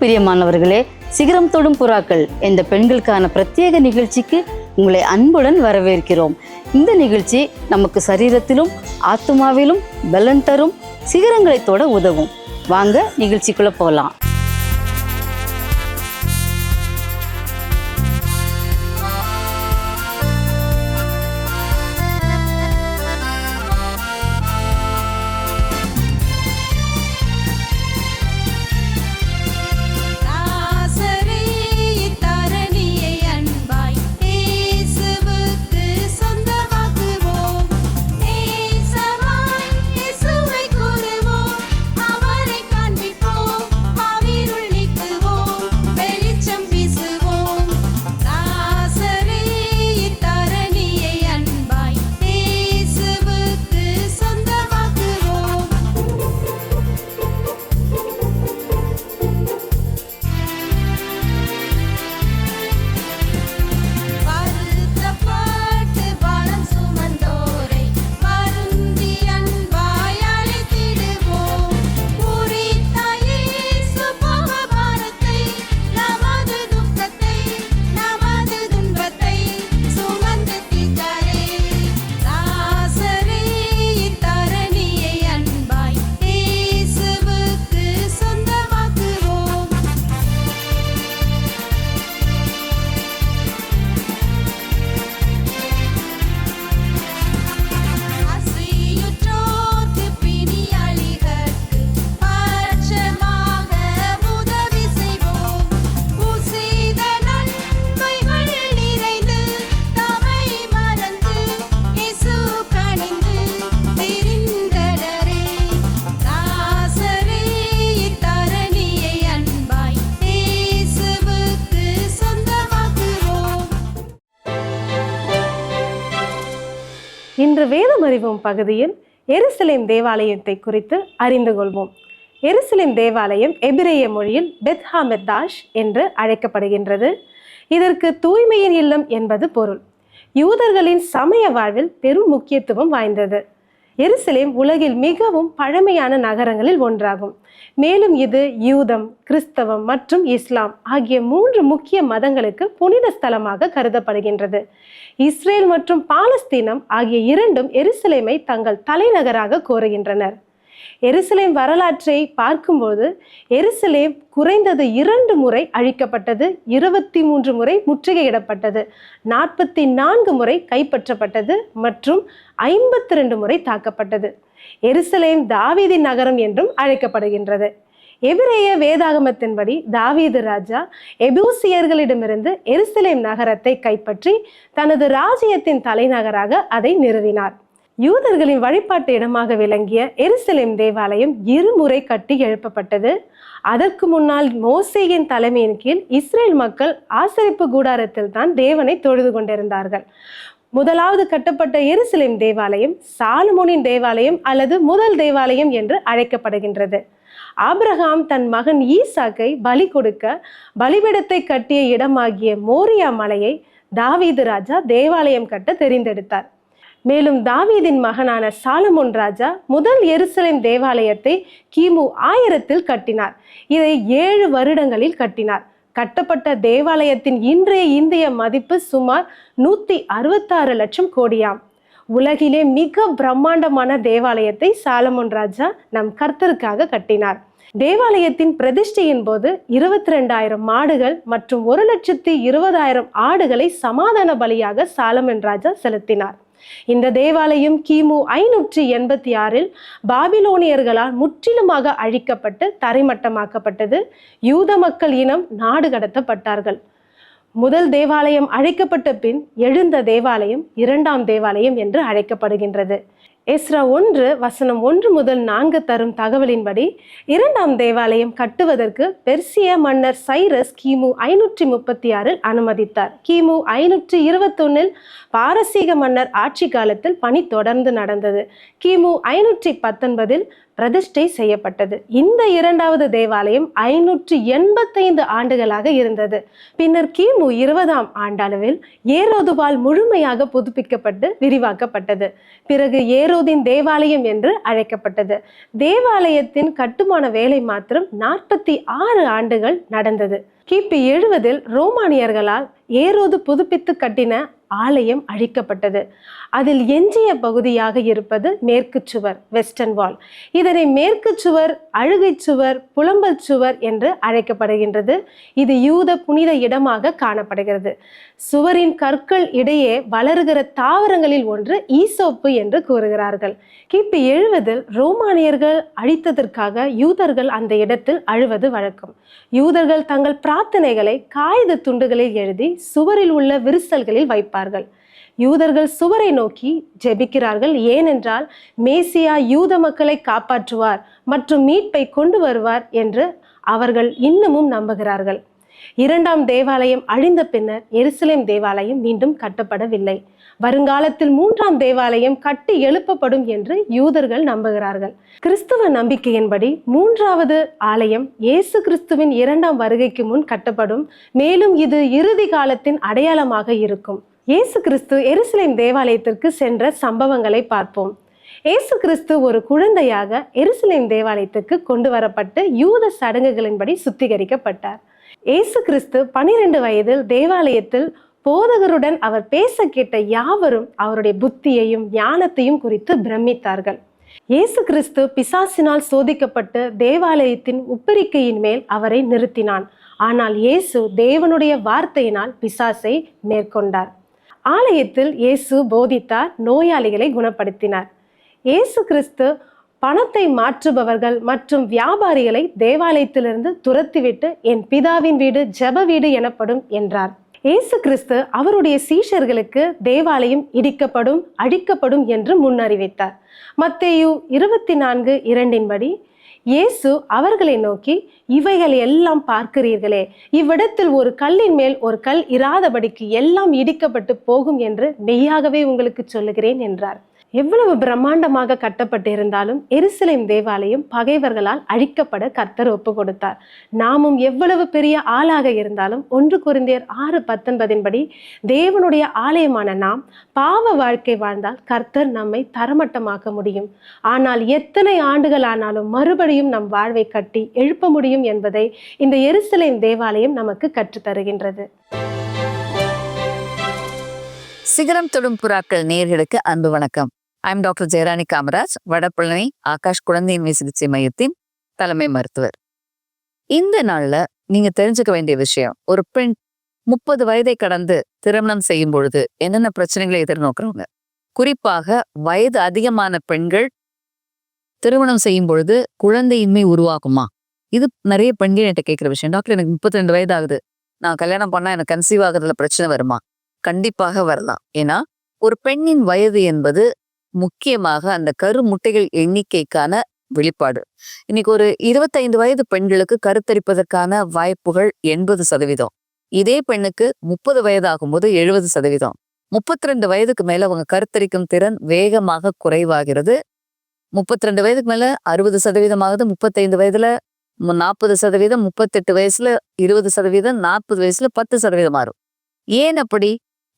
பிரியமானவர்களே சிகரம் தொடும் புறாக்கள் என்ற பெண்களுக்கான பிரத்யேக நிகழ்ச்சிக்கு உங்களை அன்புடன் வரவேற்கிறோம். இந்த நிகழ்ச்சி நமக்கு சரீரத்திலும் ஆத்மாவிலும் பலன் தரும் சிகரங்களை தொட உதவும். வாங்க நிகழ்ச்சிக்குள்ள போகலாம். இன்று வேதம் அறிவோம் பகுதியில் எருசலேம் தேவாலயத்தை குறித்து அறிந்து கொள்வோம். எருசலேம் தேவாலயம் எபிரேய மொழியில் பெத்ஹாமெத்தாஷ் என்று அழைக்கப்படுகின்றது. இதற்கு தூய்மையின் இல்லம் என்பது பொருள். யூதர்களின் சமய வாழ்வில் பெரும் முக்கியத்துவம் வாய்ந்தது. எருசலேம் உலகில் மிகவும் பழமையான நகரங்களில் ஒன்றாகும். மேலும் இது யூதம் கிறிஸ்தவம் மற்றும் இஸ்லாம் ஆகிய மூன்று முக்கிய மதங்களுக்கு புனித ஸ்தலமாக கருதப்படுகின்றது. இஸ்ரேல் மற்றும் பாலஸ்தீனம் ஆகிய இரண்டும் எருசலேமை தங்கள் தலைநகராக கோருகின்றனர் எருசலேம் வரலாற்றை பார்க்கும்போது எருசலேம் குறைந்தது இரண்டு முறை அழிக்கப்பட்டது இருபத்தி மூன்று முறை முற்றுகையிடப்பட்டது நாற்பத்தி நான்கு முறை கைப்பற்றப்பட்டது மற்றும் ஐம்பத்தி ரெண்டு முறை தாக்கப்பட்டது. எருசலேம் தாவீதி நகரம் என்றும் அழைக்கப்படுகின்றது. எபிரேய வேதாகமத்தின்படி தாவீது ராஜா எபூசியர்களிடமிருந்து எருசலேம் நகரத்தை கைப்பற்றி தனது ராஜ்யத்தின் தலைநகராக அதை நிறுவினார். யூதர்களின் வழிபாட்டு இடமாக விளங்கிய எருசலேம் தேவாலயம் இருமுறை கட்டி எழுப்பப்பட்டது. அதற்கு முன்னால் மோசேயின் தலைமையின் கீழ் இஸ்ரேல் மக்கள் ஆசரிப்பு கூடாரத்தில் தான் தேவனை தொழுது கொண்டிருந்தார்கள். முதலாவது கட்டப்பட்ட எருசலேம் தேவாலயம் சாலுமோனின் தேவாலயம் அல்லது முதல் தேவாலயம் என்று அழைக்கப்படுகின்றது. ஆப்ரஹாம் தன் மகன் ஈசாக்கை பலி கொடுக்க பலிபிடத்தை கட்டிய இடமாகிய மோரியா மலையை தாவீது ராஜா தேவாலயம் கட்ட தெரிந்தெடுத்தார். மேலும் தாவீதின் மகனான சாலமோன் ராஜா முதல் எருசலேம் தேவாலயத்தை கிமு ஆயிரத்தில் கட்டினார். இதை ஏழு வருடங்களில் கட்டினார். கட்டப்பட்ட தேவாலயத்தின் இன்றைய இந்திய மதிப்பு சுமார் நூத்தி அறுபத்தாறு லட்சம் கோடியாம். உலகிலே மிக பிரம்மாண்டமான தேவாலயத்தை சாலமோன் ராஜா நம் கர்த்தருக்காக கட்டினார். தேவாலயத்தின் பிரதிஷ்டையின் போது இருபத்தி ரெண்டாயிரம் மாடுகள் மற்றும் ஒரு லட்சத்தி இருபதாயிரம் ஆடுகளை சமாதான பலியாக சாலமன் ராஜா செலுத்தினார். இந்த தேவாலயம் கிமு ஐநூற்றி எண்பத்தி ஆறில் பாபிலோனியர்களால் முற்றிலுமாக அழிக்கப்பட்டு தரைமட்டமாக்கப்பட்டது. யூத மக்கள் இனம் நாடு கடத்தப்பட்டார்கள். முதல் தேவாலயம் அழைக்கப்பட்ட பின் எழுந்த தேவாலயம் இரண்டாம் தேவாலயம் என்று அழைக்கப்படுகின்றது. எஸ்ரா ஒன்று வசனம் ஒன்று முதல் நான்கு தரும் தகவலின்படி இரண்டாம் தேவாலயம் கட்டுவதற்கு பெர்சிய மன்னர் சைரஸ் கிமு ஐநூற்றி முப்பத்தி ஆறில் அனுமதித்தார். கிமு ஐநூற்றி இருபத்தொன்னில் பாரசீக மன்னர் ஆட்சி காலத்தில் பணி தொடர்ந்து நடந்தது. கிமு ஐநூற்றி பத்தொன்பதில் பிரதிஷ்டை செய்யப்பட்டது. இந்த இரண்டாவது தேவாலயம் ஐநூற்றி எண்பத்தைந்து ஆண்டுகளாக இருந்தது. பின்னர் கிமு இருபதாம் ஆண்டளவில் ஏரோதுவால் முழுமையாக புதுப்பிக்கப்பட்டு விரிவாக்கப்பட்டது. பிறகு ஏரோதின் தேவாலயம் என்று அழைக்கப்பட்டது. தேவாலயத்தின் கட்டுமான வேலை மாத்திரம் நாற்பத்தி ஆறு ஆண்டுகள் நடந்தது. கிபி எழுபதில் ரோமானியர்களால் ஏரோது புதுப்பித்து கட்டின ஆலயம் அழிக்கப்பட்டது. அதில் எஞ்சிய பகுதியாக இருப்பது மேற்கு சுவர் வெஸ்டர்ன் வால் இதனை மேற்கு சுவர் அழுகை சுவர் புலம்பல் சுவர் என்று அழைக்கப்படுகின்றது. இது யூத புனித இடமாக காணப்படுகிறது. சுவரின் கற்கள் இடையே வளருகிற தாவரங்களில் ஒன்று ஈசோப்பு என்று கூறுகிறார்கள். கிபி எழுவதில் ரோமானியர்கள் அழித்ததற்காக யூதர்கள் அந்த இடத்தில் அழுவது வழக்கம். யூதர்கள் தங்கள் பிரார்த்தனைகளை காகித துண்டுகளில் எழுதி சுவரில் உள்ள விரிசல்களில் வைப்பார் பார்ப்பார்கள். யூதர்கள் சுவரை நோக்கி ஜெபிக்கிறார்கள். ஏனென்றால் மேசியா யூத மக்களை காப்பாற்றுவார் மற்றும் மீட்பை கொண்டு வருவார் என்று அவர்கள் இன்னமும் நம்புகிறார்கள். இரண்டாம் தேவாலயம் அழிந்த பின்னர் எருசலேம் தேவாலயம் மீண்டும் கட்டப்படவில்லை. வருங்காலத்தில் மூன்றாம் தேவாலயம் கட்டி எழுப்பப்படும் என்று யூதர்கள் நம்புகிறார்கள். கிறிஸ்துவ நம்பிக்கையின்படி மூன்றாவது ஆலயம் இயேசு கிறிஸ்துவின் இரண்டாம் வருகைக்கு முன் கட்டப்படும். மேலும் இது இறுதி காலத்தின் அடையாளமாக இருக்கும். இயேசு கிறிஸ்து எருசலேம் தேவாலயத்திற்கு சென்ற சம்பவங்களை பார்ப்போம். இயேசு கிறிஸ்து ஒரு குழந்தையாக எருசலேம் தேவாலயத்துக்கு கொண்டு வரப்பட்டு யூத சடங்குகளின்படி சுத்திகரிக்கப்பட்டார். இயேசு கிறிஸ்து பனிரெண்டு வயதில் தேவாலயத்தில் போதகருடன் அவர் பேச கேட்ட யாவரும் அவருடைய புத்தியையும் ஞானத்தையும் குறித்து பிரமித்தார்கள். இயேசு கிறிஸ்து பிசாசினால் சோதிக்கப்பட்டு தேவாலயத்தின் உப்பரிக்கையின் மேல் அவரை நிறுத்தினான். ஆனால் இயேசு தேவனுடைய வார்த்தையினால் பிசாசை மேற்கொண்டார். ஆலயத்தில் இயேசு போதித்தார் நோயாளிகளை குணப்படுத்தினார். இயேசு கிறிஸ்து பணத்தை மாற்றுபவர்கள் மற்றும் வியாபாரிகளை தேவாலயத்திலிருந்து துரத்திவிட்டு என் பிதாவின் வீடு ஜெப வீடு எனப்படும் என்றார். இயேசு கிறிஸ்து அவருடைய சீஷர்களுக்கு தேவாலயம் இடிக்கப்படும் அழிக்கப்படும் என்று முன்னறிவித்தார். மத்தேயு இருபத்தி நான்கு இரண்டின்படி இயேசு அவர்களை நோக்கி இவைகள் எல்லாம் பார்க்கிறீர்களே இவ்விடத்தில் ஒரு கல்லின் மேல் ஒரு கல் இராதபடிக்கு எல்லாம் இடிக்கப்பட்டு போகும் என்று மெய்யாகவே உங்களுக்கு சொல்லுகிறேன் என்றார். எவ்வளவு பிரம்மாண்டமாக கட்டப்பட்டிருந்தாலும் எருசலேம் தேவாலயம் பகைவர்களால் அழிக்கப்பட கர்த்தர் ஒப்பு கொடுத்தார். நாமும் எவ்வளவு பெரிய ஆளாக இருந்தாலும் ஒன்று குருந்தியர் ஆறு பத்தொன்பதின்படி தேவனுடைய ஆலயமான நாம் பாவ வாழ்க்கை வாழ்ந்தால் கர்த்தர் நம்மை தரமட்டமாக்க முடியும். ஆனால் எத்தனை ஆண்டுகள் ஆனாலும் மறுபடியும் நம் வாழ்வை கட்டி எழுப்ப முடியும் என்பதை இந்த எருசலேம் தேவாலயம் நமக்கு கற்றுத்தருகின்றது சிகரம் தொடும் புறாக்கள் நேர்களுக்கு அன்பு வணக்கம். ஐம் டாக்டர் ஜெயராணி காமராஜ் வடபழனி ஆகாஷ் குழந்தையின்மை சிகிச்சை மையத்தின் தலைமை மருத்துவர். இந்த நாள்ல நீங்க தெரிஞ்சுக்க வேண்டிய விஷயம் ஒரு பெண் முப்பது வயதை கடந்து திருமணம் செய்யும் பொழுது என்னென்ன பிரச்சனைகளை எதிர்நோக்குறவங்க குறிப்பாக வயது அதிகமான பெண்கள் திருமணம் செய்யும் பொழுது குழந்தையின்மை உருவாகுமா? இது நிறைய பெண்கள் என்கிட்ட கேட்கிற விஷயம். டாக்டர் எனக்கு முப்பத்தி ரெண்டு வயது ஆகுது நான் கல்யாணம் பண்ணா எனக்கு கன்சீவ் ஆகுறதுல பிரச்சனை வருமா? கண்டிப்பாக வரலாம். ஏன்னா ஒரு பெண்ணின் வயது என்பது முக்கியமாக அந்த கரு முட்டைகள் எண்ணிக்கைக்கான வெளிப்பாடு. இன்னைக்கு ஒரு இருபத்தைந்து வயது பெண்களுக்கு கருத்தரிப்பதற்கான வாய்ப்புகள் எண்பது சதவீதம். இதே பெண்ணுக்கு முப்பது வயதாகும்போது எழுபது சதவீதம். முப்பத்தி ரெண்டு வயதுக்கு மேல அவங்க கருத்தரிக்கும் திறன் வேகமாக குறைவாகிறது. முப்பத்தி ரெண்டு வயதுக்கு மேல அறுபது சதவீதம் ஆகுது முப்பத்தைந்து வயதுல நாற்பது சதவீதம் முப்பத்தெட்டு வயசுல இருபது சதவீதம் நாற்பது வயசுல பத்து சதவீதம் மாறும். ஏன் அப்படி?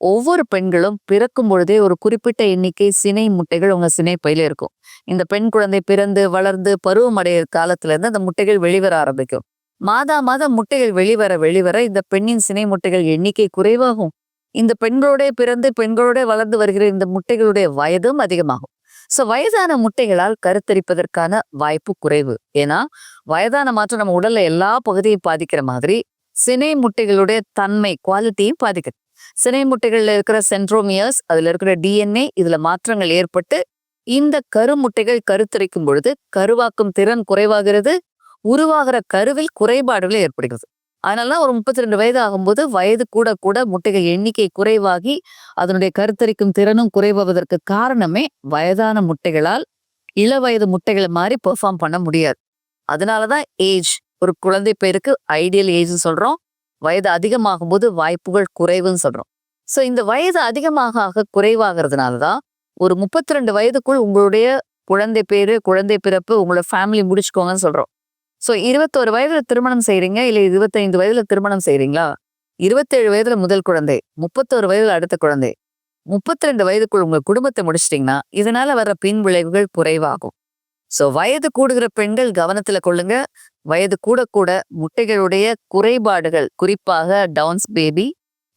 ஒவ்வொரு பெண்களும் பிறக்கும் பொழுதே ஒரு குறிப்பிட்ட எண்ணிக்கை சினை முட்டைகள் உங்க சினை பையில இருக்கும். இந்த பெண் குழந்தை பிறந்து வளர்ந்து பருவம் அடையிற காலத்துல இருந்து அந்த முட்டைகள் வெளிவர ஆரம்பிக்கும். மாதா மாதம் முட்டைகள் வெளிவர வெளிவர இந்த பெண்ணின் சினை முட்டைகள் எண்ணிக்கை குறைவாகும். இந்த பெண்களோட பிறந்து பெண்களோட வளர்ந்து வருகிற இந்த முட்டைகளுடைய வயதும் அதிகமாகும். சோ வயதான முட்டைகளால் கருத்தரிப்பதற்கான வாய்ப்பு குறைவு. ஏன்னா வயதான மாற்றம் நம்ம உடல்ல எல்லா பகுதியும் பாதிக்கிற மாதிரி சினை முட்டைகளுடைய தன்மை குவாலிட்டியும் பாதிக்குது. சினை முட்டைகள்ல இருக்கிற சென்ட்ரோமியர்ஸ் அதுல இருக்கிற டிஎன்ஏ இதுல மாற்றங்கள் ஏற்பட்டு இந்த கருமுட்டைகள் கருத்தரிக்கும் பொழுது கருவாக்கும் திறன் குறைவாகிறது உருவாகிற கருவில் குறைபாடுகள் ஏற்படுகிறது. அதனால ஒரு முப்பத்தி ரெண்டு வயது ஆகும்போது வயது கூட கூட முட்டைகள் எண்ணிக்கை குறைவாகி அதனுடைய கருத்தரிக்கும் திறனும் குறைவாவதற்கு காரணமே வயதான முட்டைகளால் இள வயது முட்டைகளை மாதிரி பெர்ஃபார்ம் பண்ண முடியாது. அதனாலதான் ஏஜ் ஒரு குழந்தை பேருக்கு ஐடியல் ஏஜ்னு சொல்றோம். வயது அதிகமாகும் போது வாய்ப்புகள் குறைவுன்னு சொல்றோம். சோ இந்த வயது அதிகமாக ஆக குறைவாகிறதுனால தான் ஒரு முப்பத்தி ரெண்டு வயதுக்குள் உங்களுடைய குழந்தை பேரு குழந்தை பிறப்பு உங்களோட ஃபேமிலி முடிச்சுக்கோங்கன்னு சொல்றோம். ஸோ இருபத்தோரு வயதுல திருமணம் செய்றீங்க இல்ல இருபத்தைந்து வயதுல திருமணம் செய்றீங்களா? இருபத்தேழு வயதுல முதல் குழந்தை முப்பத்தோரு வயதுல அடுத்த குழந்தை. முப்பத்தி ரெண்டு வயதுக்குள் உங்க குடும்பத்தை முடிச்சிட்டீங்கன்னா இதனால வர்ற பின் விளைவுகள் குறைவாகும். ஸோ வயது கூடுகிற பெண்கள் கவனத்துல கொள்ளுங்க. வயது கூட கூட முட்டைகளுடைய குறைபாடுகள் குறிப்பாக டவுன்ஸ் பேபி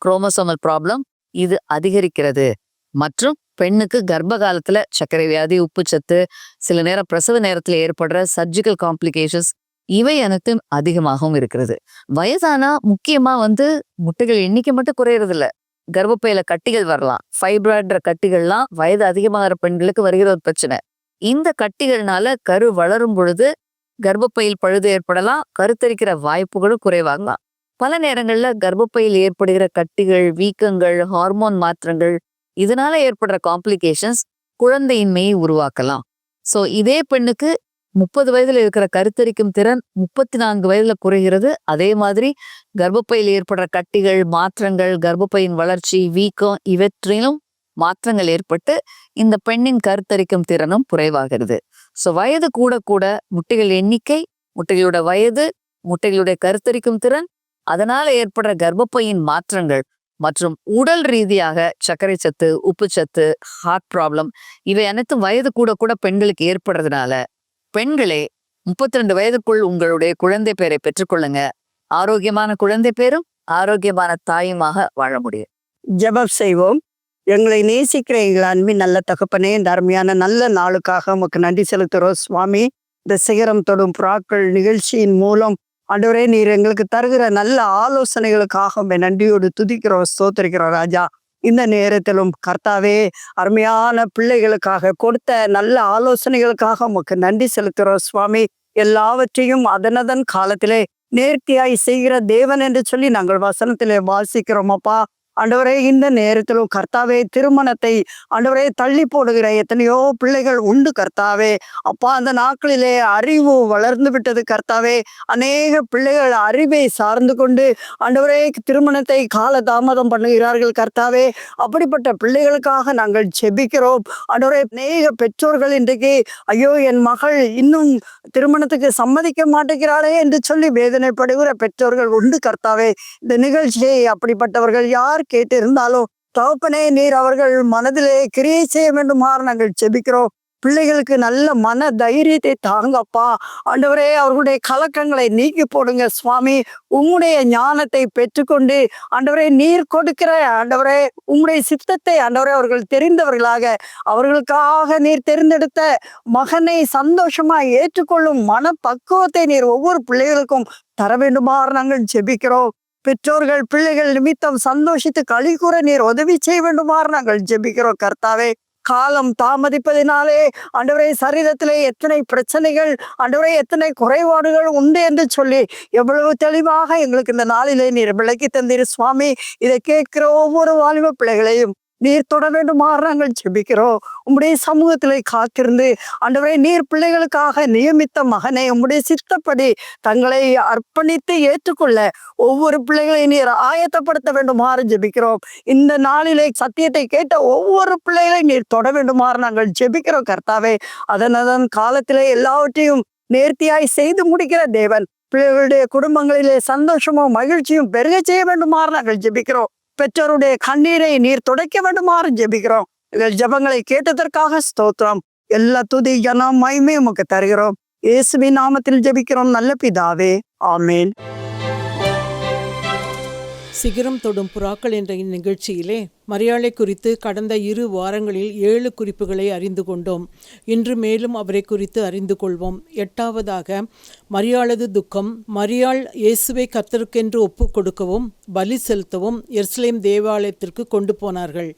குரோமோசோமல் ப்ராப்ளம் இது அதிகரிக்கிறது. மற்றும் பெண்ணுக்கு கர்ப்ப காலத்துல சர்க்கரை வியாதி உப்புச்சத்து சில நேரம் பிரசவ நேரத்துல ஏற்படுற சர்ஜிக்கல் காம்ப்ளிகேஷன்ஸ் இவை அனைத்தும் அதிகமாகவும் இருக்கிறது. வயசானா முக்கியமா வந்து முட்டைகள் எண்ணிக்கை மட்டும் குறையறது இல்ல கர்ப்பப்பையில கட்டிகள் வரலாம். ஃபைப்ராய்டுற கட்டிகள்லாம் வயது அதிகமாகிற பெண்களுக்கு வருகிற ஒரு பிரச்சனை. இந்த கட்டிகள்னால கரு வளரும் பொழுது கர்ப்பப்பையில் பழுது ஏற்படலாம் கருத்தரிக்கிற வாய்ப்புகளும் குறைவாகலாம் பல நேரங்கள்ல கர்ப்பப்பையில் ஏற்படுகிற கட்டிகள் வீக்கங்கள் ஹார்மோன் மாற்றங்கள் இதனால ஏற்படுற காம்ப்ளிகேஷன்ஸ் குழந்தையின்மையை உருவாக்கலாம். சோ இதே பெண்ணுக்கு முப்பது வயதுல இருக்கிற கருத்தரிக்கும் திறன் முப்பத்தி நான்கு வயதுல குறைகிறது. அதே மாதிரி கர்ப்பப்பையில் ஏற்படுற கட்டிகள் மாற்றங்கள் கர்ப்பப்பையின் வளர்ச்சி வீக்கம் இவற்றிலும் மாற்றங்கள் ஏற்பட்டு இந்த பெண்ணின் கருத்தரிக்கும் திறனும் குறைவாகிறது. சோ வயது கூட கூட முட்டைகள் எண்ணிக்கை முட்டைகளோட வயது முட்டைகளுடைய கருத்தரிக்கும் திறன் அதனால ஏற்படுற கர்ப்பப்பையின் மாற்றங்கள் மற்றும் உடல் ரீதியாக சர்க்கரை சத்து உப்பு சத்து ஹார்ட் ப்ராப்ளம் இவை அனைத்தும் வயது கூட கூட பெண்களுக்கு ஏற்படுறதுனால பெண்களே முப்பத்தி ரெண்டு வயதுக்குள் உங்களுடைய குழந்தை பேரை பெற்றுக்கொள்ளுங்க. ஆரோக்கியமான குழந்தை பேரும் ஆரோக்கியமான தாயுமாக வாழ முடியும். ஜபம் செய்வோம். எங்களை நேசிக்கிற எங்கள் அன்பின் நல்ல தகப்பனே இந்த அருமையான நல்ல நாளுக்காக உமக்கு நன்றி செலுத்துகிறோம். சுவாமி இந்த சிகரம் தொடும் புறாக்கள் நிகழ்ச்சியின் மூலம் அன்றுவரே நீர் எங்களுக்கு தருகிற நல்ல ஆலோசனைகளுக்காக உண்மை நன்றியோடு துதிக்கிறோம் ஸ்தோத்திரிக்கிறோம் ராஜா. இந்த நேரத்திலும் கர்த்தாவே அருமையான பிள்ளைகளுக்காக கொடுத்த நல்ல ஆலோசனைகளுக்காக உமக்கு நன்றி செலுத்துகிறோம். சுவாமி எல்லாவற்றையும் அதனதன் காலத்திலே நேர்த்தியாய் செய்கிற தேவன் என்று சொல்லி நாங்கள் வசனத்திலே வாசிக்கிறோம். அப்பா ஆண்டவரே இந்த நேரத்திலும் கர்த்தாவே திருமணத்தை ஆண்டவரே தள்ளி போடுகிற எத்தனையோ பிள்ளைகள் உண்டு கர்த்தாவே. அப்பா அந்த நாட்களிலே அறிவு வளர்ந்து விட்டது கர்த்தாவே. அநேக பிள்ளைகள் அறிவை சார்ந்து கொண்டு ஆண்டவரே திருமணத்தை கால தாமதம் பண்ணுகிறார்கள் கர்த்தாவே. அப்படிப்பட்ட பிள்ளைகளுக்காக நாங்கள் செபிக்கிறோம் ஆண்டவரே அநேக பெற்றோர்கள் இன்றைக்கு ஐயோ என் மகள் இன்னும் திருமணத்துக்கு சம்மதிக்க மாட்டேங்கிறாளே என்று சொல்லி வேதனைப்படுகிற பெற்றோர்கள் உண்டு கர்த்தாவே. இந்த நிகழ்ச்சியை அப்படிப்பட்டவர்கள் யார் கேட்டு இருந்தாலும் தகப்பனே நீர் அவர்கள் மனதிலே கிரியை செய்ய வேண்டுமாறு நாங்கள் செபிக்கிறோம் பிள்ளைகளுக்கு நல்ல மன தைரியத்தை தாங்கப்பா. ஆண்டவரே அவர்களுடைய கலக்கங்களை நீக்கி போடுங்க சுவாமி. உங்களுடைய ஞானத்தை பெற்றுக்கொண்டு ஆண்டவரே நீர் கொடுக்கிற ஆண்டவரே உங்களுடைய சித்தத்தை ஆண்டவரே அவர்கள் தெரிந்தவர்களாக அவர்களுக்காக நீர் தேர்ந்தெடுத்த மகனை சந்தோஷமா ஏற்றுக்கொள்ளும் மனப்பக்குவத்தை நீர் ஒவ்வொரு பிள்ளைகளுக்கும் தர வேண்டுமாறு நாங்கள் ஜெபிக்கிறோம். பெற்றோர்கள் பிள்ளைகள் நிமித்தம் சந்தோஷித்து களி கூற நீர் உதவி செய்ய வேண்டுமாறு நாங்கள் ஜெபிக்கிறோம். கர்த்தாவே காலம் தாமதிப்பதினாலே ஆண்டவரே சரீரத்திலே எத்தனை பிரச்சனைகள் ஆண்டவரே எத்தனை குறைபாடுகள் உண்டு என்று சொல்லி எவ்வளவு தெளிவாக எங்களுக்கு இந்த நாளிலே நீர் விளக்கி தந்தீர். சுவாமி இதை கேட்கிற ஒவ்வொரு வாலிப பிள்ளைகளையும் நீர் தொட வேண்டுமாறு நாங்கள் ஜெபிக்கிறோம். உம்முடைய சமூகத்திலே காத்திருந்து ஆண்டவரே நீர் பிள்ளைகளுக்காக நியமித்த மகனை உம்முடைய சித்தப்படி தங்களை அர்ப்பணித்து ஏற்றுக்கொள்ள ஒவ்வொரு பிள்ளைகளையும் நீர் ஆயத்தப்படுத்த வேண்டுமாறு ஜெபிக்கிறோம். இந்த நாளிலே சத்தியத்தை கேட்ட ஒவ்வொரு பிள்ளைகளையும் நீர் தொட வேண்டுமாறு நாங்கள் ஜெபிக்கிறோம் கர்த்தாவே. அதன் அதன் காலத்திலே எல்லாவற்றையும் நேர்த்தியாய் செய்து முடிக்கிற தேவன் பிள்ளைகளுடைய குடும்பங்களிலே சந்தோஷமும் மகிழ்ச்சியும் பெருக செய்ய வேண்டுமாறு நாங்கள் ஜெபிக்கிறோம். பெற்றோருடைய கண்ணீரை நீர் துடைக்க வேண்டுமாறு ஜெபிக்கிறோம். எங்கள் ஜெபங்களை கேட்டதற்காக ஸ்தோத்திரம். எல்லா துதி கனம் மகிமை உமக்கு தருகிறோம். இயேசுவின் நாமத்தில் ஜெபிக்கிறோம். நல்ல பிதாவே. ஆமேன். சிகரம் தொடும் புறாக்கள் என்ற இந்நிகழ்ச்சியிலே மரியாளை குறித்து கடந்த இரு வாரங்களில் ஏழு குறிப்புகளை அறிந்து கொண்டோம். இன்று மேலும் அவரை குறித்து அறிந்து கொள்வோம். எட்டாவதாக மரியாளது துக்கம் மரியாள் இயேசுவை கத்தருக்கென்று ஒப்புக் கொடுக்கவும் பலி செலுத்தவும் எருசலேம் தேவாலயத்திற்கு கொண்டு போனார்கள்.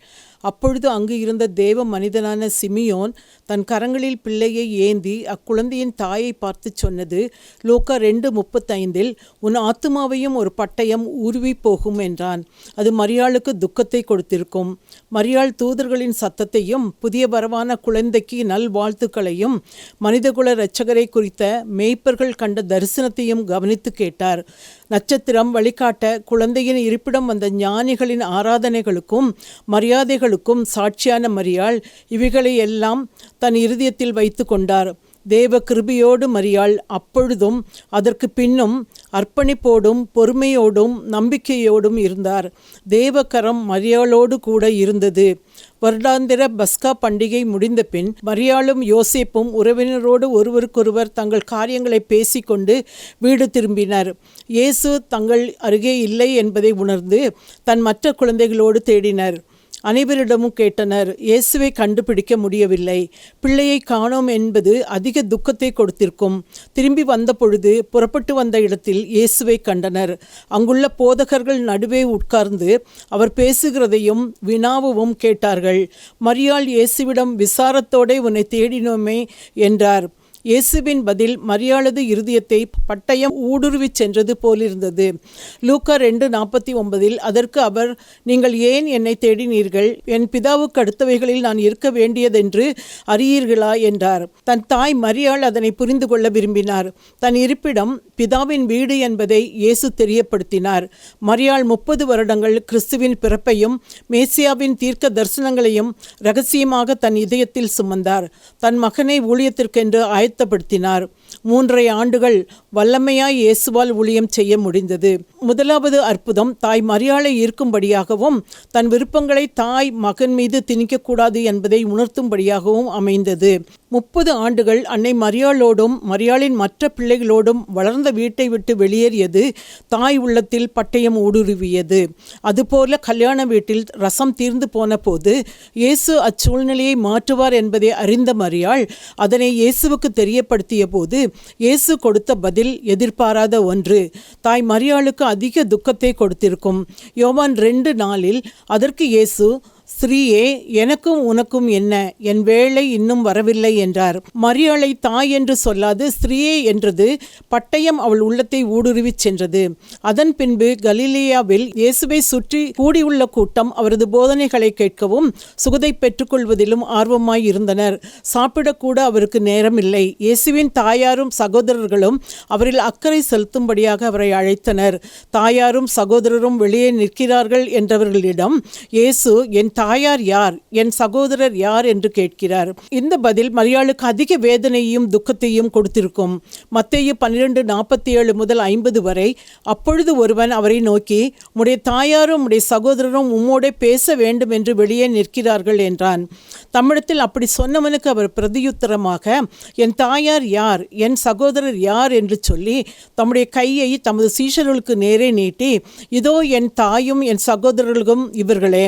அப்பொழுது அங்கு இருந்த தேவ மனிதனான சிமியோன் தன் கரங்களில் பிள்ளையை ஏந்தி அக்குழந்தையின் தாயை பார்த்து சொன்னது லோக்கா ரெண்டு முப்பத்தைந்தில் உன் ஆத்துமாவையும் ஒரு பட்டயம் உருவி போகும் என்றான். அது மரியாளுக்கு துக்கத்தை கொடுத்திருக்கும். மரியாள் தூதர்களின் சத்தத்தையும் புதிய வரவான குழந்தைக்கு நல்வாழ்த்துக்களையும் மனிதகுல இரட்சகரை குறித்த மேய்ப்பர்கள் கண்ட தரிசனத்தையும் கவனித்து கேட்டார். நட்சத்திரம் வழிகாட்ட குழந்தையின் இருப்பிடம் வந்த ஞானிகளின் ஆராதனைகளுக்கும் மரியாதைகளுக்கும் சாட்சியான மரியாள் இவைகளை எல்லாம் தன் இருதயத்தில் வைத்து கொண்டார். தேவ கிருபியோடு மரியாள் அப்பொழுதும் அதற்கு பின்னும் அர்ப்பணிப்போடும் பொறுமையோடும் நம்பிக்கையோடும் இருந்தார். தேவக்கரம் மரியாளோடு கூட இருந்தது. வருடாந்திர பஸ்கா பண்டிகை முடிந்த பின் மரியாளும் யோசேப்பும் உறவினரோடு ஒருவருக்கொருவர் தங்கள் காரியங்களை பேசிக்கொண்டு வீடு திரும்பினர். இயேசு தங்கள் அருகே இல்லை என்பதை உணர்ந்து தன் மற்ற குழந்தைகளோடு தேடினர். அனைவரிடமும் கேட்டனர் இயேசுவை கண்டுபிடிக்க முடியவில்லை. பிள்ளையை காணோம் என்பது அதிக துக்கத்தை கொடுத்திருக்கும். திரும்பி வந்த பொழுது புறப்பட்டு வந்த இடத்தில் இயேசுவை கண்டனர். அங்குள்ள போதகர்கள் நடுவே உட்கார்ந்து அவர் பேசுகிறதையும் வினாவும் கேட்டார்கள். மரியாள் இயேசுவிடம் விசாரத்தோடே உன்னை தேடினோமே என்றார். இயேசுவின் பதில் மரியாளது இருதயத்தை பட்டயம் ஊடுருவிச் சென்றது போலிருந்தது. லூக்கா ரெண்டு நாற்பத்தி ஒன்பதில் அதற்கு அவர் நீங்கள் ஏன் என்னை தேடினீர்கள்? என் பிதாவுக்கு அடுத்தவைகளில் நான் இருக்க வேண்டியதென்று அறியீர்களா? என்றார். தன் தாய் மரியாள் அதனை புரிந்து கொள்ள விரும்பினார். தன் இருப்பிடம் பிதாவின் வீடு என்பதை இயேசு தெரியப்படுத்தினார். மரியாள் முப்பது வருடங்கள் கிறிஸ்துவின் பிறப்பையும் மேசியாவின் தீர்க்க தரிசனங்களையும் ரகசியமாக தன் இதயத்தில் சுமந்தார். தன் மகனை ஊழியத்திற்கென்று ஆயத்தப்படுத்தினார் மூன்றரை ஆண்டுகள் வல்லமையாய் இயேசுவால் ஊழியம் செய்ய முடிந்தது. முதலாவது அற்புதம் தாய் மரியாளை ஈர்க்கும்படியாகவும் தன் விருப்பங்களை தாய் மகன் மீது திணிக்கக்கூடாது என்பதை உணர்த்தும்படியாகவும் அமைந்தது. முப்பது ஆண்டுகள் அன்னை மரியாளோடும் மரியாளின் மற்ற பிள்ளைகளோடும் வளர்ந்த வீட்டை விட்டு வெளியேறியது தாய் உள்ளத்தில் பட்டயம் ஊடுருவியது. அதுபோல கல்யாண வீட்டில் ரசம் தீர்ந்து போன போது இயேசு அச்சூழ்நிலையை மாற்றுவார் என்பதை அறிந்த மரியாள் அதனை இயேசுவுக்கு தெரியப்படுத்திய போது இயேசு கொடுத்த பதில் எதிர்பாராத ஒன்று. தாய் மரியாளுக்கு அதிக துக்கத்தை கொடுத்திருக்கும். யோவான் ரெண்டு நாளில் அதற்கு இயேசு ஸ்ரீயே எனக்கும் உனக்கும் என்ன? என் வேளை இன்னும் வரவில்லை என்றார். மரியாளை தாய் என்று சொல்லாது ஸ்திரீயே என்றது பட்டயம் அவள் உள்ளத்தை ஊடுருவிச் சென்றது. அதன் பின்பு கலிலியாவில் இயேசுவை சுற்றி கூடியுள்ள கூட்டம் அவரது போதனைகளை கேட்கவும் சுகதை பெற்றுக்கொள்வதிலும் ஆர்வமாய் இருந்தனர். சாப்பிடக்கூட அவருக்கு நேரமில்லை. இயேசுவின் தாயாரும் சகோதரர்களும் அவரில் அக்கறை செலுத்தும்படியாக அவரை அழைத்தனர். தாயாரும் சகோதரரும் வெளியே நிற்கிறார்கள் என்றவர்களிடம் இயேசு என் தாயார் யார்? என் சகோதரர் யார் என்று கேட்கிறார். இந்த பதில் மரியாளுக்கு அதிக வேதனையும் துக்கத்தையும் கொடுத்திருக்கும். மத்தேயு பன்னிரெண்டு நாற்பத்தி ஏழு முதல் ஐம்பது வரை அப்பொழுது ஒருவன் அவரை நோக்கி உடைய தாயாரும் உடைய சகோதரரும் உம்மோடே பேச வேண்டும் என்று வெளியே நிற்கிறார்கள் என்றான். தமிழத்தில் அப்படி சொன்னவனுக்கு அவர் பிரதியுத்தரமாக என் தாயார் யார்? என் சகோதரர் யார்? என்று சொல்லி தம்முடைய கையை தமது சீஷர்களுக்கு நேரே நீட்டி இதோ என் தாயும் என் சகோதரர்களும் இவர்களே.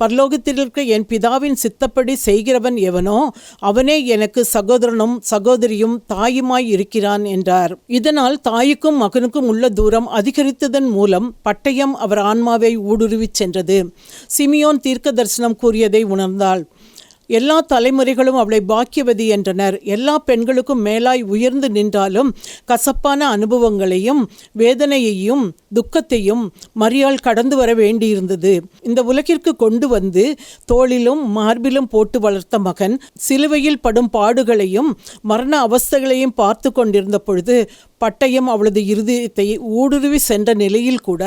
பரலோக இருக்க என் பிதாவின் சித்தப்படி செய்கிறவன் எவனோ அவனே எனக்கு சகோதரனும் சகோதரியும் தாயுமாய் இருக்கிறான் என்றார். இதனால் தாய்க்கும் மகனுக்கும் உள்ள தூரம் அதிகரித்ததன் மூலம் பட்டயம் அவர் ஆன்மாவை ஊடுருவிச் சென்றது. சிமியோன் தீர்க்க தரிசனம் கூறியதை உணர்ந்தாள். எல்லா தலைமுறைகளும் அவளை பாக்கியவதி என்றனர். எல்லா பெண்களுக்கும் மேலாய் உயர்ந்து நின்றாலும் கசப்பான அனுபவங்களையும் வேதனையையும் துக்கத்தையும் மரியாள் கடந்து வர வேண்டியிருந்தது. இந்த உலகிற்கு கொண்டு வந்து தோளிலும் மார்பிலும் போட்டு வளர்த்த மகன் சிலுவையில் படும் பாடுகளையும் மரண அவஸ்தைகளையும் பார்த்து கொண்டிருந்த பொழுது பட்டயம் அவளது இருதயத்தை ஊடுருவி சென்ற நிலையில் கூட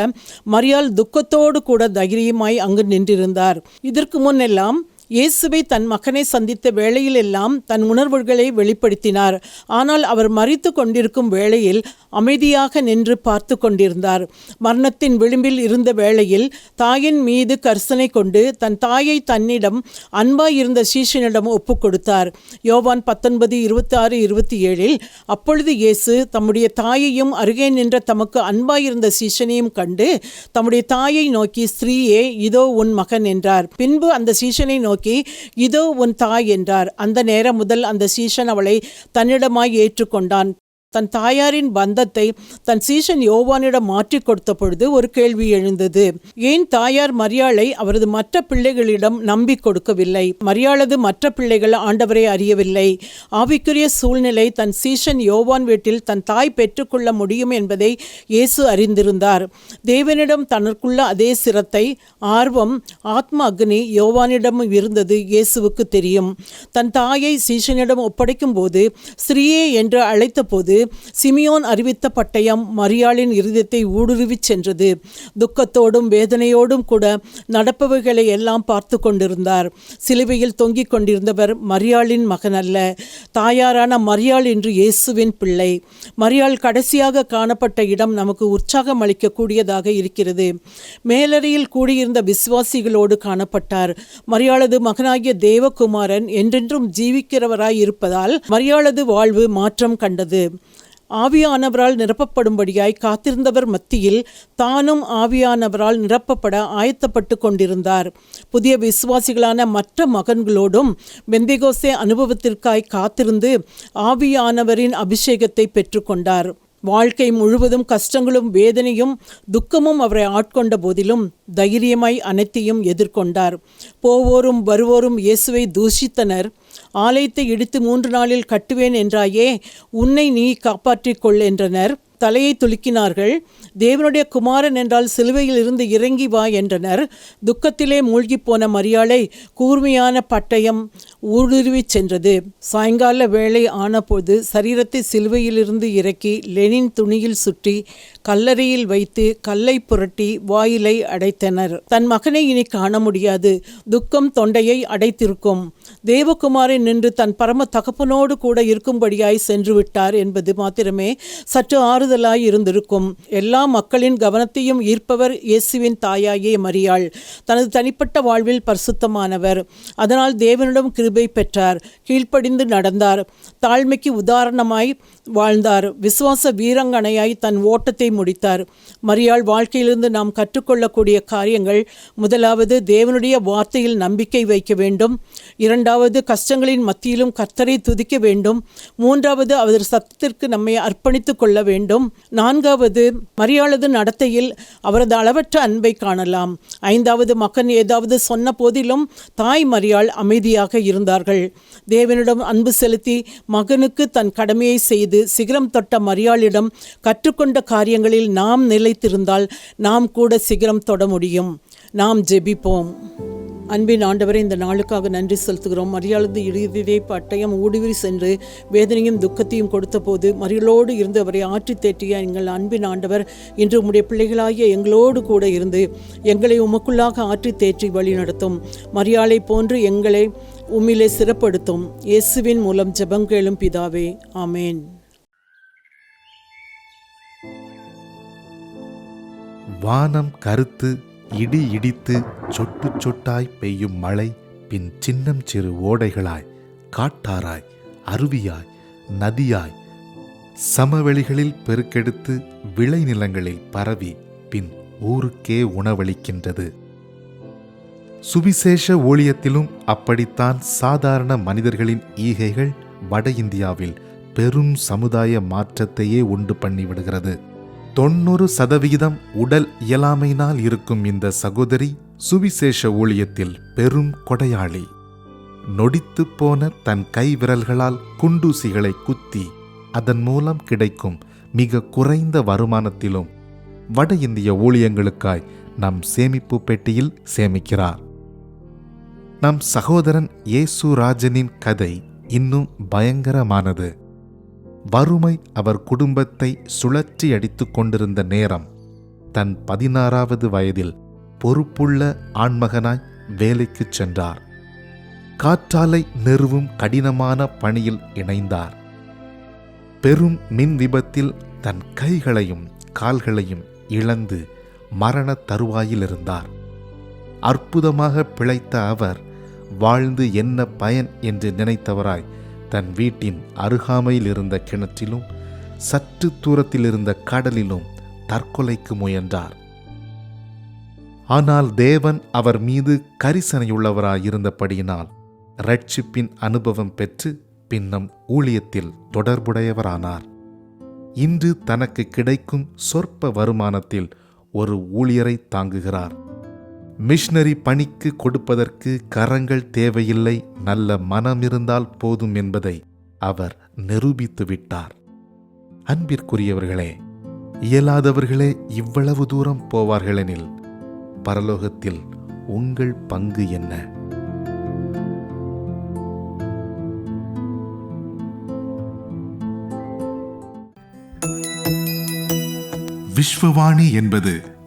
மரியாள் துக்கத்தோடு கூட தைரியமாய் அங்கு நின்றிருந்தார். இதற்கு முன்னெல்லாம் இயேசுவை தன் மகனை சந்தித்த வேளையிலெல்லாம் தன் உணர்வுகளை வெளிப்படுத்தினார். ஆனால் அவர் மறித்து கொண்டிருக்கும் வேளையில் அமைதியாக நின்று பார்த்து கொண்டிருந்தார். மரணத்தின் விளிம்பில் இருந்த வேளையில் தாயின் மீது கர்சனை கொண்டு தன் தாயை தன்னிடம் அன்பாய் இருந்த சீஷனிடம் ஒப்பு கொடுத்தார். யோவான் பத்தொன்பது இருபத்தி ஆறு இருபத்தி ஏழில் அப்பொழுது இயேசு தம்முடைய தாயையும் அருகே நின்ற தமக்கு அன்பாயிருந்த சீஷனையும் கண்டு தம்முடைய தாயை நோக்கி ஸ்திரீயே இதோ உன் மகன் என்றார். பின்பு அந்த சீஷனை நோக்கி இதோ உன் தாய் என்றார். அந்த நேரம் முதல் அந்த சீஷன் அவளை தன்னிடமாய் ஏற்றுக்கொண்டான். தன் தாயாரின் பந்தத்தை தன் சீஷன் யோவானிடம் மாற்றி கொடுத்த பொழுது ஒரு கேள்வி எழுந்தது. ஏன் தாயார் மரியாளை அவரது மற்ற பிள்ளைகளிடம் நம்பி கொடுக்கவில்லை? மரியாளது மற்ற பிள்ளைகள் ஆண்டவரை அறியவில்லை. ஆவிக்குரிய சூழ்நிலை தன் சீஷன் யோவான் வீட்டில் தன் தாய் பெற்றுக்கொள்ள முடியும் என்பதை இயேசு அறிந்திருந்தார். தேவனிடம் தனக்குள்ள அதே சிரத்தை ஆர்வம் ஆத்ம அக்னி யோவானிடம் இருந்தது இயேசுவுக்கு தெரியும். தன் தாயை சீஷனிடம் ஒப்படைக்கும் போது ஸ்ரீயே என்று அழைத்தபோது சிமியோன் அறிவித்த பட்டயம் மரியாளின் இருதயத்தை ஊடுருவிச் சென்றது. துக்கத்தோடும் வேதனையோடும் கூட நடப்பவைகளை எல்லாம் பார்த்து கொண்டிருந்தார். சிலுவையில் தொங்கிக் கொண்டிருந்தவர் மரியாளின் மகன் அல்ல தாயாரான மரியாள் என்று இயேசுவின் பிள்ளை. மரியாள் கடைசியாக காணப்பட்ட இடம் நமக்கு உற்சாகம் அளிக்கக்கூடியதாக இருக்கிறது. மேலறையில் கூடியிருந்த விசுவாசிகளோடு காணப்பட்டார். மரியாளது மகனாகிய தேவகுமாரன் என்றென்றும் ஜீவிக்கிறவராய் இருப்பதால் மரியாளது வாழ்வு மாற்றம் கண்டது. ஆவியானவரால் நிரப்பப்படும்படியாய் காத்திருந்தவர் மத்தியில் தானும் ஆவியானவரால் நிரப்பப்பட ஆயத்தப்பட்டு கொண்டிருந்தார். புதிய விசுவாசிகளான மற்ற மகன்களோடும் பெந்திகோசே அனுபவத்திற்காய் காத்திருந்து ஆவியானவரின் அபிஷேகத்தை பெற்றுக்கொண்டார் வாழ்க்கை முழுவதும் கஷ்டங்களும் வேதனையும் துக்கமும் அவரை ஆட்கொண்ட போதிலும் தைரியமாய் அனைத்தையும் எதிர்கொண்டார். போவோரும் வருவோரும் இயேசுவை தூஷித்தனர். ஆலயத்தை இடித்து மூன்று நாளில் கட்டுவேன் என்றாயே உன்னை நீ காப்பாற்றிக் கொள் என்றனர். தலையை துலுக்கினார்கள். தேவனுடைய குமாரன் என்றால் சிலுவையில் இருந்து இறங்கி வா என்றனர். துக்கத்திலே மூழ்கிப் போன மரியாளை கூர்மையான பட்டயம் ஊடுருவி சென்றது. சாயங்கால வேளை ஆனபோது சரீரத்தை சிலுவையிலிருந்து இறக்கி லெனின் துணியில் சுற்றி கல்லறையில் வைத்து கல்லை புரட்டி வாயிலை அடைத்தனர். தன் மகனை இனி காண முடியாது. துக்கம் தொண்டையை அடைத்திருக்கும். தேவகுமாரன் நின்று தன் பரம தகப்பனோடு கூட இருக்கும்படியாய் சென்று விட்டார் என்பது மாத்திரமே சற்று ஆறுதலாய் இருந்திருக்கும். எல்லா மக்களின் கவனத்தையும் ஈர்ப்பவர் இயேசுவின் தாயாயே மரியாள். தனது தனிப்பட்ட வாழ்வில் பரிசுத்தமானவர். அதனால் தேவனிடம் கிருபை பெற்றார். கீழ்ப்படிந்து நடந்தார். தாழ்மைக்கு உதாரணமாய் வாழ்ந்தார். விசுவாச வீரங்கனையாய் தன் ஓட்டத்தை முடித்தார். மரியாள் வாழ்க்கையிலிருந்து நாம் கற்றுக்கொள்ளக்கூடிய காரியங்கள் முதலாவது தேவனுடைய வார்த்தையில் நம்பிக்கை வைக்க வேண்டும். இரண்டாவது கஷ்டங்களின் மத்தியிலும் கர்த்தரை துதிக்க வேண்டும். மூன்றாவது அவர் சத்தத்திற்கு நம்மை அர்ப்பணித்துக் கொள்ள வேண்டும். நான்காவது மரியாளது நடத்தையில் அவரது அளவற்ற அன்பை காணலாம். ஐந்தாவது மகன் ஏதாவது சொன்ன போதிலும் தாய் மரியாள் அமைதியாக இருந்தார்கள் தேவனிடம் அன்பு செலுத்தி மகனுக்கு தன் கடமையை செய்து சிகரம் தொட்ட மரியாளிடம் கற்றுக்கொண்ட காரியங்களில் நாம் நிலைத்திருந்தால் நாம் கூட சிகரம் தொட முடியும். நாம் ஜெபிப்போம். அன்பின் ஆண்டவரை இந்த நாளுக்காக நன்றி செலுத்துகிறோம். மரியாளது இறுதியை பட்டயம் ஊடுருவி சென்று வேதனையும் துக்கத்தையும் கொடுத்தபோது மறியலோடு இருந்து அவரை ஆற்றி தேற்றிய எங்கள் அன்பின் ஆண்டவர் இன்று உம்முடைய பிள்ளைகளாகிய எங்களோடு கூட இருந்து எங்களை உமக்குள்ளாக ஆற்றி தேற்றி வழி நடத்தும் மரியாளை போன்று எங்களை உம்மிலே சிறப்படுத்தும் இயேசுவின் மூலம் ஜெபங்கேளும் பிதாவே ஆமேன். வானம் கருத்து இடி இடித்து சொட்டு சொட்டாய் பெய்யும் மழை பின் சின்னம் சிறு ஓடைகளாய் காட்டாராய் அருவியாய் நதியாய் சமவெளிகளில் பெருக்கெடுத்து விளைநிலங்களில் பரவி பின் ஊருக்கே உணவளிக்கின்றது. சுவிசேஷ ஊழியத்திலும் அப்படித்தான் சாதாரண மனிதர்களின் ஈகைகள் வட இந்தியாவில் பெரும் சமுதாய மாற்றத்தையே உண்டு பண்ணிவிடுகிறது தொண்ணூறு சதவிகிதம் உடல் இயலாமையினால் இருக்கும் இந்த சகோதரி சுவிசேஷ ஊழியத்தில் பெரும் கொடையாளி. நொடித்துப் போன தன் கை விரல்களால் குண்டூசிகளை குத்தி அதன் மூலம் கிடைக்கும் மிக குறைந்த வருமானத்திலும் வட இந்திய ஊழியங்களுக்காய் நம் சேமிப்பு பெட்டியில் சேமிக்கிறார். நம் சகோதரன் இயேசு ராஜனின் கதை இன்னும் பயங்கரமானது. வறுமை அவர் குடும்பத்தை சுழற்றி அடித்து கொண்டிருந்த நேரம். தன் பதினாறாவது வயதில் பொறுப்புள்ள ஆண்மகனாய் வேலைக்குச் சென்றார். காற்றாலை நிறுவும் கடினமான பணியில் இணைந்தார். பெரும் மின் விபத்தில் தன் கைகளையும் கால்களையும் இழந்து மரண தருவாயில் இருந்தார் அற்புதமாக பிழைத்த அவர் வாழ்ந்து என்ன பயன் என்று நினைத்தவராய் தன் வீட்டின் அருகாமையில் இருந்த கிணற்றிலும் சற்று தூரத்தில் இருந்த கடலிலும் தற்கொலைக்கு முயன்றார். ஆனால் தேவன் அவர் மீது கரிசனையுள்ளவராயிருந்தபடியினால் ரட்சிப்பின் அனுபவம் பெற்று பின்னம் ஊழியத்தில் தொடர்புடையவரானார். இன்று தனக்கு கிடைக்கும் சொற்ப வருமானத்தில் ஒரு ஊழியரை தாங்குகிறார். மிஷனரி பணிக்கு கொடுப்பதற்கு கரங்கள் தேவையில்லை நல்ல மனம் இருந்தால் போதும் என்பதை அவர் நிரூபித்து விட்டார். அன்பிற்குரியவர்களே இயலாதவர்களே இவ்வளவு தூரம் போவார்களெனில் பரலோகத்தில் உங்கள் பங்கு என்ன? விஸ்வவாணி என்பது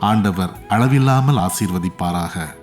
ஆண்டவர் அளவில்லாமல் ஆசீர்வதிப்பாராக.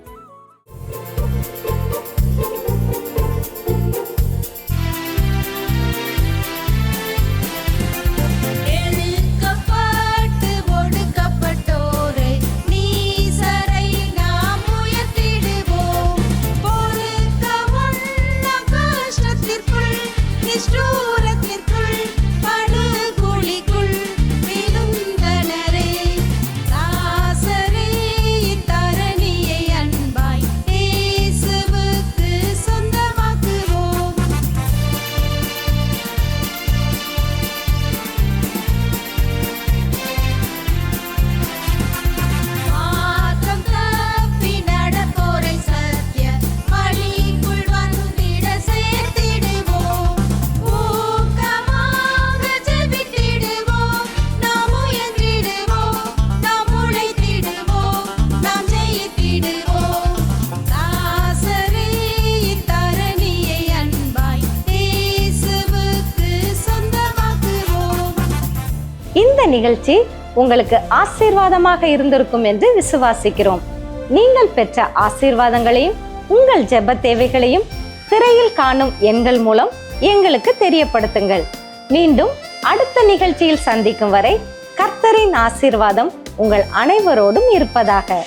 நிகழ்ச்சி உங்களுக்கு ஆசீர்வாதமாக இருந்திருக்கும் என்று விசுவாசிக்கிறோம். நீங்கள் பெற்ற ஆசீர்வாதங்களையும் உங்கள் ஜெப தேவைகளையும் திரையில் காணும் எண்கள் மூலம் எங்களுக்கு தெரியப்படுத்துங்கள். மீண்டும் அடுத்த நிகழ்ச்சியில் சந்திக்கும் வரை கர்த்தரின் ஆசீர்வாதம் உங்கள் அனைவரோடும் இருப்பதாக.